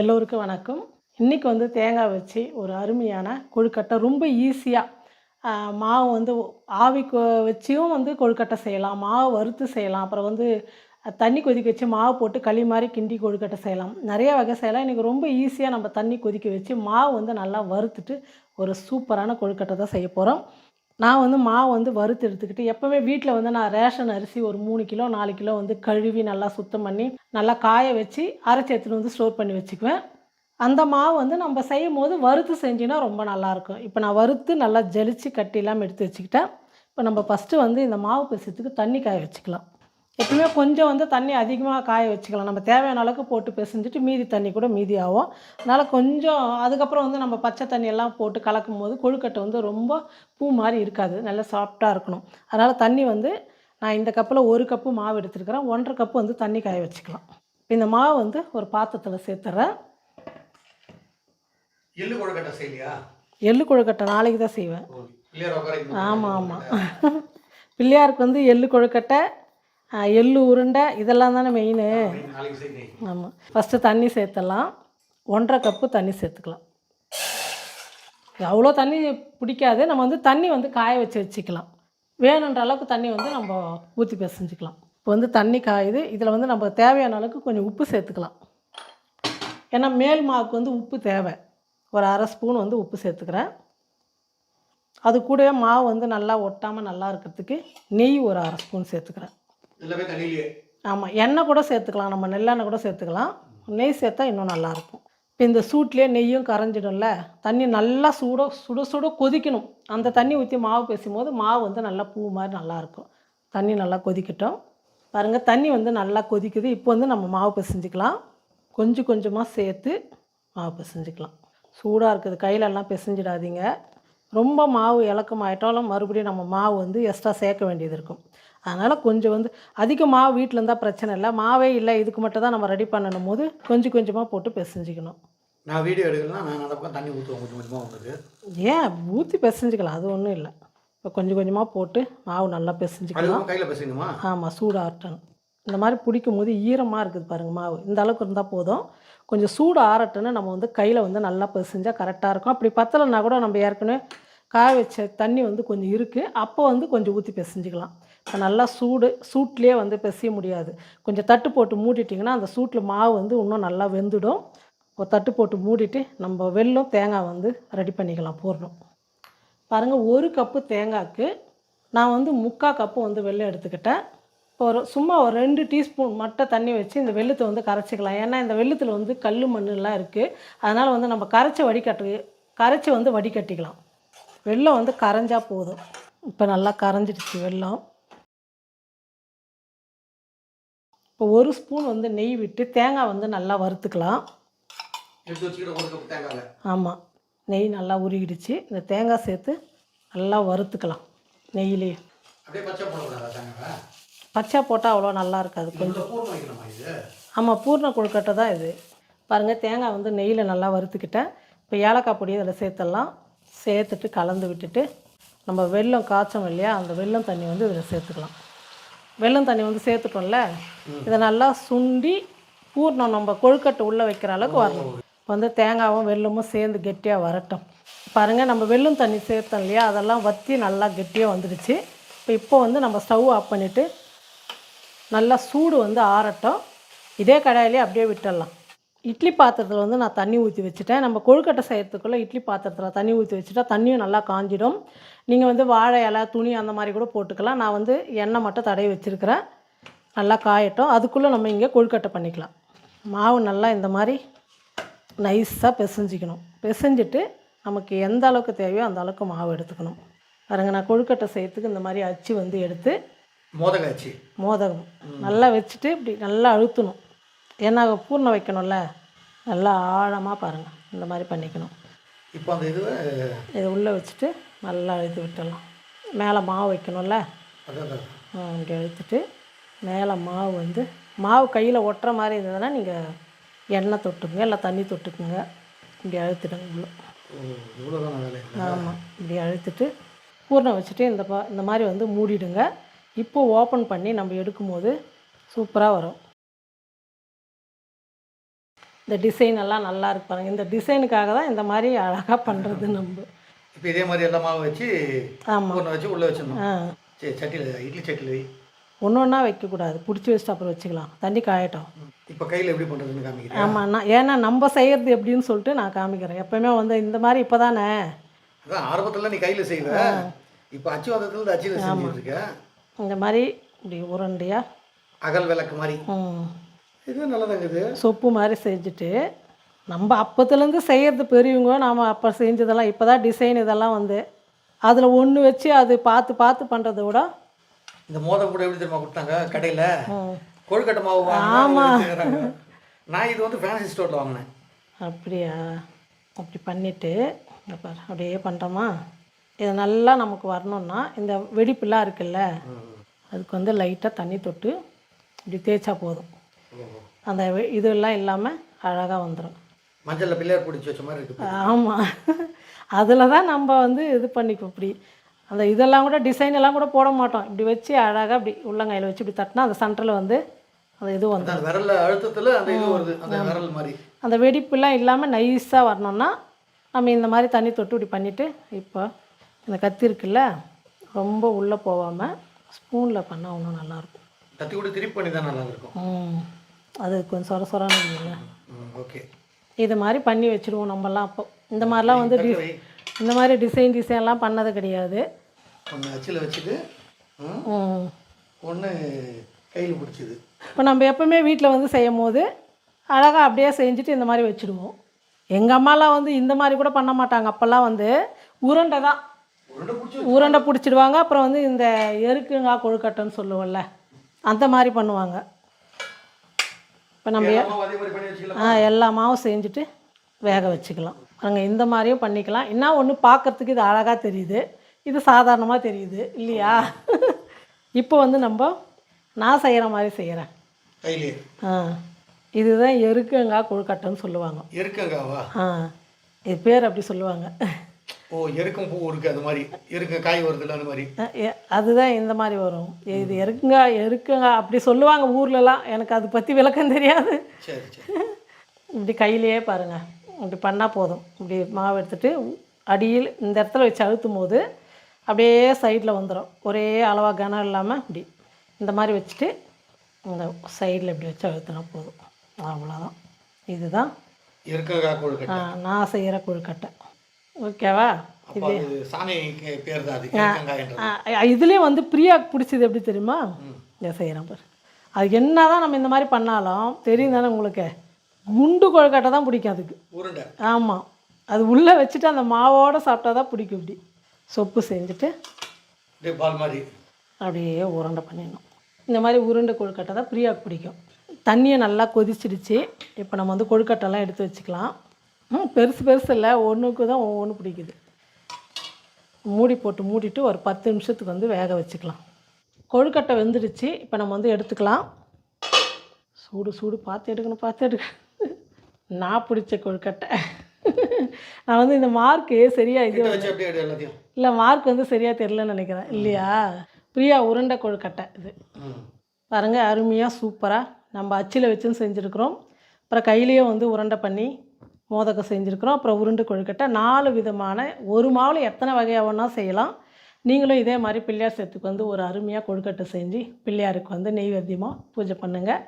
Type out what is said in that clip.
எல்லோருக்கும் வணக்கம். இன்றைக்கி வந்து தேங்காய் வச்சு ஒரு அருமையான கொழுக்கட்டை ரொம்ப ஈஸியாக மாவு வந்து ஆவி வச்சியும் வந்து கொழுக்கட்டை செய்யலாம் மாவு வறுத்து செய்யலாம். அப்புறம் வந்து தண்ணி கொதிக்க வச்சு மாவு போட்டு களி மாதிரி கிண்டி கொழுக்கட்டை செய்யலாம். நிறைய வகை செய்யலாம். இன்றைக்கி ரொம்ப ஈஸியாக நம்ம தண்ணி கொதிக்க வச்சு மாவு வந்து நல்லா வறுத்துட்டு ஒரு சூப்பரான கொழுக்கட்டை தான் செய்ய போகிறோம் நான் வந்து மாவு வந்து வறுத்து எடுத்துக்கிட்டு எப்போவுமே வீட்டில் வந்து நான் ரேஷன் அரிசி ஒரு மூணு கிலோ நாலு கிலோ வந்து கழுவி நல்லா சுத்தம் பண்ணி நல்லா காய வச்சு அரைச்சி எடுத்துகிட்டு வந்து ஸ்டோர் பண்ணி வச்சுக்குவேன். அந்த மாவு வந்து நம்ம செய்யும் போது வறுத்து செஞ்சினா ரொம்ப நல்லாயிருக்கும் இப்போ நான் வறுத்து நல்லா ஜலிச்சு கட்டி இல்லாமல் எடுத்து வச்சுக்கிட்டேன். இப்போ நம்ம ஃபஸ்ட்டு வந்து இந்த மாவு பிசைறதுக்கு தண்ணி காய வச்சுக்கலாம். எப்பவுமே கொஞ்சம் வந்து தண்ணி அதிகமாக காய வச்சுக்கலாம். நம்ம தேவையான அளவுக்கு போட்டு பிசைஞ்சிட்டு மீதி தண்ணி கூட மீதி ஆகும். அதனால் கொஞ்சம் அதுக்கப்புறம் வந்து நம்ம பச்சை தண்ணி எல்லாம் போட்டு கலக்கும் போது கொழுக்கட்டை வந்து ரொம்ப பூ மாதிரி இருக்காது. நல்லா சாஃப்டாக இருக்கணும். அதனால் தண்ணி வந்து நான் இந்த கப்பில் ஒரு கப்பு மாவு எடுத்துருக்கிறேன். ஒன்றரை கப்பு வந்து தண்ணி காய வச்சுக்கலாம். இப்போ இந்த மாவு வந்து ஒரு பாத்திரத்தில் சேர்த்துறேன். எள்ளு கொழுக்கட்டை செய்யலையா? எள்ளு கொழுக்கட்டை நாளைக்கு தான் செய்வேன். ஆமாம் ஆமாம் பிள்ளையாருக்கு வந்து எள்ளு கொழுக்கட்டை எள்ளு உருண்டை இதெல்லாம் தானே மெயின் ஆமாம் ஃபஸ்ட்டு தண்ணி சேர்த்துடலாம். ஒன்றரை கப்பு தண்ணி சேர்த்துக்கலாம். அவ்வளோ தண்ணி பிடிக்காது. நம்ம வந்து தண்ணி வந்து காய வச்சு வச்சுக்கலாம். வேணுன்ற அளவுக்கு தண்ணி வந்து நம்ம ஊற்றி பிசைஞ்சிக்கலாம். இப்போ வந்து தண்ணி காயுது. இதில் வந்து நம்ம தேவையான அளவுக்கு கொஞ்சம் உப்பு சேர்த்துக்கலாம். ஏன்னா மேல் மாவுக்கு வந்து உப்பு தேவை. ஒரு அரை ஸ்பூன் வந்து உப்பு சேர்த்துக்கிறேன். அது கூடவே மாவு வந்து நல்லா ஒட்டாமல் நல்லா இருக்கிறதுக்கு நெய் ஒரு அரை ஸ்பூன் சேர்த்துக்கிறேன். எல்லாமே தண்ணியிலேயே. ஆமாம் எண்ணெய் கூட சேர்த்துக்கலாம். நம்ம நெல்லெண்ணெய் கூட சேர்த்துக்கலாம். நெய் சேர்த்தா இன்னும் நல்லாயிருக்கும் இப்போ இந்த சூட்லேயே நெய்யும் கரைஞ்சிடும்ல தண்ணி நல்லா சுட சுட சுட கொதிக்கணும். அந்த தண்ணி ஊற்றி மாவு பேசும்போது மாவு வந்து நல்லா பூ மாதிரி நல்லாயிருக்கும் தண்ணி நல்லா கொதிக்கட்டும். பாருங்கள் தண்ணி வந்து நல்லா கொதிக்குது. இப்போ வந்து நம்ம மாவு பிசைஞ்சிக்கலாம். கொஞ்சம் கொஞ்சமாக சேர்த்து மாவு பிசைஞ்சிக்கலாம். சூடாக இருக்குது. கையிலெல்லாம் பிசைஞ்சிடாதீங்க. ரொம்ப மாவு இலக்கமாயிட்டாலும் மறுபடியும் நம்ம மாவு வந்து எக்ஸ்ட்ரா சேர்க்க வேண்டியது இருக்கும். அதனால் கொஞ்சம் வந்து அதிக மாவு வீட்டில் இருந்தால் பிரச்சனை இல்லை. மாவே இல்லை இதுக்கு மட்டும் தான் நம்ம ரெடி பண்ணணும் போது கொஞ்சம் கொஞ்சமாக போட்டு பிசைஞ்சிக்கணும். நான் வீடியோ எடுக்கலாம் நான் அந்த பக்கம் தண்ணி ஊற்றுவேன் கொஞ்சம் கொஞ்சமாக உங்களுக்கு. ஏன்? ஊற்றி பிசைஞ்சிக்கலாம் அது ஒன்றும் இல்லை. இப்போ கொஞ்சம் கொஞ்சமாக போட்டு மாவு நல்லா பிசைஞ்சிக்கலாம். கையில் பேசணுமா ஆமாம் சூடாகட்டும் இந்த மாதிரி பிடிக்கும் போது ஈரமாக இருக்குது பாருங்கள் மாவு. இந்த அளவுக்கு இருந்தால் போதும். கொஞ்சம் சூடு ஆறட்டுன்னு நம்ம வந்து கையில் வந்து நல்லா பிசைஞ்சால் கரெக்டாக இருக்கும். அப்படி பத்தலைன்னா கூட நம்ம ஏற்கனவே காய வச்ச தண்ணி வந்து கொஞ்சம் இருக்குது அப்போ வந்து கொஞ்சம் ஊற்றி பிசைஞ்சிக்கலாம். இப்போ நல்லா சூடு சூட்லேயே வந்து பிசைய முடியாது. கொஞ்சம் தட்டு போட்டு மூடிட்டிங்கன்னா அந்த சூட்டில் மாவு வந்து இன்னும் நல்லா வெந்துடும். ஒரு தட்டு போட்டு மூடிட்டு நம்ம வெல்லம் தேங்காய் வந்து ரெடி பண்ணிக்கலாம் போடணும். பாருங்கள் ஒரு கப்பு தேங்காய்க்கு நான் வந்து முக்கால் கப்பு வந்து வெள்ளம் எடுத்துக்கிட்டேன். இப்போ ஒரு சும்மா ஒரு ரெண்டு டீஸ்பூன் மட்டும் தண்ணி வச்சு இந்த வெள்ளத்தை வந்து கரைச்சிக்கலாம். ஏன்னா இந்த வெள்ளத்தில் வந்து கல் மண்ணுலாம் இருக்குது அதனால் வந்து நம்ம கரைச்சி வடிகட்டு கரைச்சி வந்து வடிகட்டிக்கலாம். வெள்ளம் வந்து கரைஞ்சால் போதும். இப்போ நல்லா கரைஞ்சிடுச்சு வெள்ளம் இப்போ ஒரு ஸ்பூன் வந்து நெய் விட்டு தேங்காய் வந்து நல்லா வறுத்துக்கலாம். ஆமாம் நெய் நல்லா உருகிடுச்சு. இந்த தேங்காய் சேர்த்து நல்லா வறுத்துக்கலாம் நெய்யிலேயே அப்படியே பச்சை போட்டால் அவ்வளோ நல்லா இருக்காது. கொஞ்சம் ஆமாம் பூர்ண கொழுக்கட்டை தான் இது. பாருங்கள் தேங்காய் வந்து நெய்யில் நல்லா வறுத்துக்கிட்டேன். இப்போ ஏலக்காய் பொடி அதில் சேர்த்துடலாம். சேர்த்துட்டு கலந்து விட்டுட்டு நம்ம வெல்லம் காய்ச்சோம் இல்லையா? அந்த வெல்லம் தண்ணி வந்து இதில் சேர்த்துக்கலாம். வெள்ளம் தண்ணி வந்து சேர்த்துட்டோம்ல இதை நல்லா சுண்டி பூர்ணம் நம்ம கொழுக்கட்டை உள்ளே வைக்கிற அளவுக்கு வரணும். இப்போ வந்து தேங்காவும் வெல்லமும் சேர்ந்து கெட்டியாக வரட்டும். பாருங்கள் நம்ம வெள்ளம் தண்ணி சேர்த்தோம் இல்லையா? அதெல்லாம் வற்றி நல்லா கெட்டியாக வந்துடுச்சு. இப்போ இப்போ வந்து நம்ம ஸ்டவ் ஆஃப் பண்ணிவிட்டு நல்லா சூடு வந்து ஆறட்டும். இதே கடாயிலே அப்படியே விட்டுடலாம். இட்லி பாத்திரத்தில் வந்து நான் தண்ணி ஊற்றி வச்சுட்டேன். நம்ம கொழுக்கட்டை செய்கிறதுக்குள்ளே இட்லி பாத்திரத்தில் தண்ணி ஊற்றி வச்சுட்டா தண்ணியும் நல்லா காஞ்சிடும். நீங்கள் வந்து வாழை இலை துணி அந்த மாதிரி கூட போட்டுக்கலாம். நான் வந்து எண்ணெய் மட்டும் தடவி வச்சுருக்கிறேன். நல்லா காயட்டும். அதுக்குள்ளே நம்ம இங்கே கொழுக்கட்டை பண்ணிக்கலாம். மாவு நல்லா இந்த மாதிரி நைஸாக பிசைஞ்சிக்கணும். பிசைஞ்சிட்டு நமக்கு எந்த அளவுக்கு தேவையோ அந்த அளவுக்கு மாவு எடுத்துக்கணும். பாருங்க நான் கொழுக்கட்டை செய்யறதுக்கு இந்த மாதிரி அச்சு வந்து எடுத்து மோதகாச்சு மோதகம். நல்லா வச்சுட்டு இப்படி நல்லா அழுத்தணும். ஏன்னா பூர்ணம் வைக்கணும்ல. நல்லா ஆழமாக பாருங்கள் இந்த மாதிரி பண்ணிக்கணும். இப்போ அந்த இதுவை இதை உள்ளே வச்சுட்டு நல்லா அழுத்தி விட்டுடலாம் மேலே மாவு வைக்கணும்ல. இப்படி அழுத்திட்டு மேலே மாவு வந்து மாவு கையில் ஒட்டுற மாதிரி இருந்ததுன்னா நீங்கள் எண்ணெய் தொட்டுக்குங்க இல்லை தண்ணி தொட்டுக்குங்க. இப்படி அழுத்திடுங்க உள்ள. ஆமாம் இப்படி அழுத்திட்டு பூர்ணம் வச்சுட்டு இந்த பா இந்த மாதிரி வந்து மூடிடுங்க. இப்போ ஓப்பன் பண்ணி நம்ம எடுக்கும்போது சூப்பராக வரும். இந்த டிசைன் எல்லாம் நல்லா இருக்கு பாருங்க. இந்த டிசைனுக்காக தான் இந்த மாதிரி அழகாக பண்ணுறது நம்ம. இப்போ இதே மாதிரி எல்லா மாவு வச்சு ஆமாம் வச்சு உள்ளே வச்சிடணும். சரி சட்டியில் இட்லி சட்டியில். ஒன்று ஒன்றா வைக்கக்கூடாது பிடிச்சி வச்சுட்டு அப்புறம் வச்சுக்கலாம். தண்ணி காயட்டும். இப்போ கையில் எப்படி பண்ணுறதுன்னு காமிக்கிறேன் ஆமாம் நான் ஏன்னா நம்ம செய்கிறது எப்படின்னு சொல்லிட்டு நான் காமிக்கிறேன். எப்போயுமே வந்து இந்த மாதிரி இப்போ தானே அதான் ஆரம்பத்தில் நீ கையில் செய்வ. இப்போ அச்சு அச்சில் செஞ்சுட்டு இருக்க. இந்த மாதிரி இப்படி உருண்டையாக அகல் விளக்கு மாதிரி. ம், இது நல்லதாங்க இது. சொப்பு மாதிரி செஞ்சுட்டு நம்ம அப்போத்துலேருந்து செய்கிறது பெரியவங்க நாம் அப்போ செஞ்சதெல்லாம் இப்போ தான் டிசைன் இதெல்லாம் வந்து அதில் ஒன்று வச்சு அது பார்த்து பார்த்து பண்ணுறத விட இந்த மோதம் கூட எப்படி தெரியுமா கொடுத்தாங்க? கடையில் கொழுக்கட்டை மாவு வாங்கினாங்க நான் இது வந்து ஃபேன்சி ஸ்டோரில் வாங்கினேன். அப்படியா? அப்படி பண்ணிவிட்டு பாரு அப்படியே பண்ணுறோமா இது நல்லா நமக்கு வரணும்னா இந்த வெடிப்புலாம் இருக்குல்ல அதுக்கு வந்து லைட்டாக தண்ணி தொட்டு இப்படி தேய்ச்சா போதும். அந்த இதெல்லாம் இல்லாமல் அழகாக வந்துடும் மஞ்சளில் பிள்ளையார் பிடிச்சி வச்ச மாதிரி இருக்கு. ஆமாம் அதில் தான் நம்ம வந்து இது பண்ணிப்போம் இப்படி. அந்த இதெல்லாம் கூட டிசைன் எல்லாம் கூட போட மாட்டோம். இப்படி வச்சு அழகாக இப்படி உள்ளங்கையில் வச்சு இப்படி தட்டினா அந்த சென்டரில் வந்து அந்த இது வந்துடும் அந்த விரல்ல அழுத்தத்தில் அந்த இது வருது அந்த விரல் மாதிரி. அந்த வெடிப்புலாம் இல்லாமல் நைஸாக வரணும்னா நம்ம இந்த மாதிரி தண்ணி தொட்டு இப்படி பண்ணிவிட்டு இப்போ இந்த கத்தி இருக்குல்ல ரொம்ப உள்ளே போகாமல் ஸ்பூனில் பண்ணால் இன்னும் நல்லாயிருக்கும் தத்தி கூட திருப்பி பண்ணி தான் நல்லா இருக்கும். ம். அது கொஞ்சம் சொர சொரான்னு இருக்குல்ல ஓகே. இது மாதிரி பண்ணி வச்சுடுவோம் நம்மலாம் அப்போ. இந்த மாதிரிலாம் வந்து டி இந்த மாதிரி டிசைன் டிசைன்லாம் பண்ணது கிடையாது. ஒன்று அச்சில் வச்சுட்டு ஒன்று கையில் பிடிச்சிது. இப்போ நம்ம எப்பவுமே வீட்டில் வந்து செய்யும் போது அழகாக அப்படியே செஞ்சுட்டு இந்த மாதிரி வச்சுடுவோம். எங்கள் அம்மாலாம் வந்து இந்த மாதிரி கூட பண்ண மாட்டாங்க. அப்போல்லாம் வந்து உருண்டை தான். உருண்டை பிடிச்சிடுவாங்க. அப்புறம் வந்து இந்த எருக்குங்கா கொழுக்கட்டைன்னு சொல்லுவோம்ல அந்த மாதிரி பண்ணுவாங்க. இப்போ நம்ம ஆ எல்லா மாவும் செஞ்சுட்டு வேக வச்சுக்கலாம். பாருங்க இந்த மாதிரியும் பண்ணிக்கலாம். என்ன ஒன்று பார்க்கறதுக்கு இது அழகாக தெரியுது. இது சாதாரணமாக தெரியுது இல்லையா? இப்போ வந்து நம்ம நான் செய்கிற மாதிரி செய்கிறேன் ஆ இதுதான் எருக்கங்கா கொழுக்கட்டைன்னு சொல்லுவாங்க. எருக்கங்காவா? ஆ இது பேர் அப்படி சொல்லுவாங்க. ஓ எருக்கம் பூ இருக்கு அது மாதிரி. எருக்க காய் வருதுல்ல அந்த மாதிரி. அதுதான் இந்த மாதிரி வரும். இது எருக்குங்க எருக்குங்க அப்படி சொல்லுவாங்க ஊர்லலாம். எனக்கு அதை பற்றி விளக்கம் தெரியாது. சரி சரி. இப்படி கையிலேயே பாருங்கள் இப்படி பண்ணால் போதும். இப்படி மாவு எடுத்துட்டு அடியில் இந்த இடத்துல வச்சு அழுத்தும் போது அப்படியே சைடில் வந்துடும் ஒரே அளவாக கனம் இல்லாமல் இப்படி இந்த மாதிரி வச்சுட்டு இந்த சைடில் இப்படி வச்சு அழுத்தினா போதும். அவ்வளோதான் இதுதான். நான் செய்கிற கொழுக்கட்டை ஓகேவா? சாமி பேர் தான் இதுலேயும் வந்து பிரியாக்கு பிடிச்சது எப்படி தெரியுமா? இதை செய்கிறேன் பாரு. அது என்ன தான் நம்ம இந்த மாதிரி பண்ணாலும் தெரியும் தானே உங்களுக்கு? குண்டு கொழுக்கட்டை தான் பிடிக்கும் அதுக்கு. உருண்டை. ஆமாம் அது உள்ளே வச்சுட்டு அந்த மாவோட சாப்பிட்டா தான் பிடிக்கும் இப்படி. சொப்பு செஞ்சுட்டு அப்படியே உருண்டை பண்ணிடணும். இந்த மாதிரி உருண்டை கொழுக்கட்டை தான் பிரியாக்கு பிடிக்கும். தண்ணியை நல்லா கொதிச்சிடுச்சு. இப்போ நம்ம வந்து கொழுக்கட்டைலாம் எடுத்து வச்சுக்கலாம். ம் பெருசு பெருசு இல்லை. ஒன்றுக்கு தான் ஒவ்வொன்று பிடிக்குது. மூடி போட்டு மூடிட்டு ஒரு பத்து நிமிஷத்துக்கு வந்து வேக வச்சுக்கலாம். கொழுக்கட்டை வெந்துடுச்சு. இப்போ நம்ம வந்து எடுத்துக்கலாம். சூடு சூடு. பார்த்து எடுக்கணும் பார்த்து எடுக்க. நான் பிடிச்ச கொழுக்கட்டை. நான் வந்து இந்த மார்க்கு சரியாக இது இல்லை மார்க் வந்து சரியாக தெரிலன்னு நினைக்கிறேன். இல்லையா? பிரியா உருண்டை கொழுக்கட்டை இது. ம். பாருங்க அருமையாக சூப்பராக நம்ம அச்சில் வச்சும் செஞ்சுருக்குறோம். அப்புறம் கையிலேயும் வந்து உருண்டை பண்ணி மோதகம் செஞ்சுருக்குறோம். அப்புறம் உருண்டு கொழுக்கட்டை. நாலு விதமான ஒரு மாவில் எத்தனை வகையாக வேணா செய்யலாம். நீங்களும் இதே மாதிரி பிள்ளையார் சேர்த்துக்கு வந்து ஒரு அருமையாக கொழுக்கட்டை செஞ்சு பிள்ளையாருக்கு வந்து நெய்வேத்தியமாக பூஜை பண்ணுங்கள்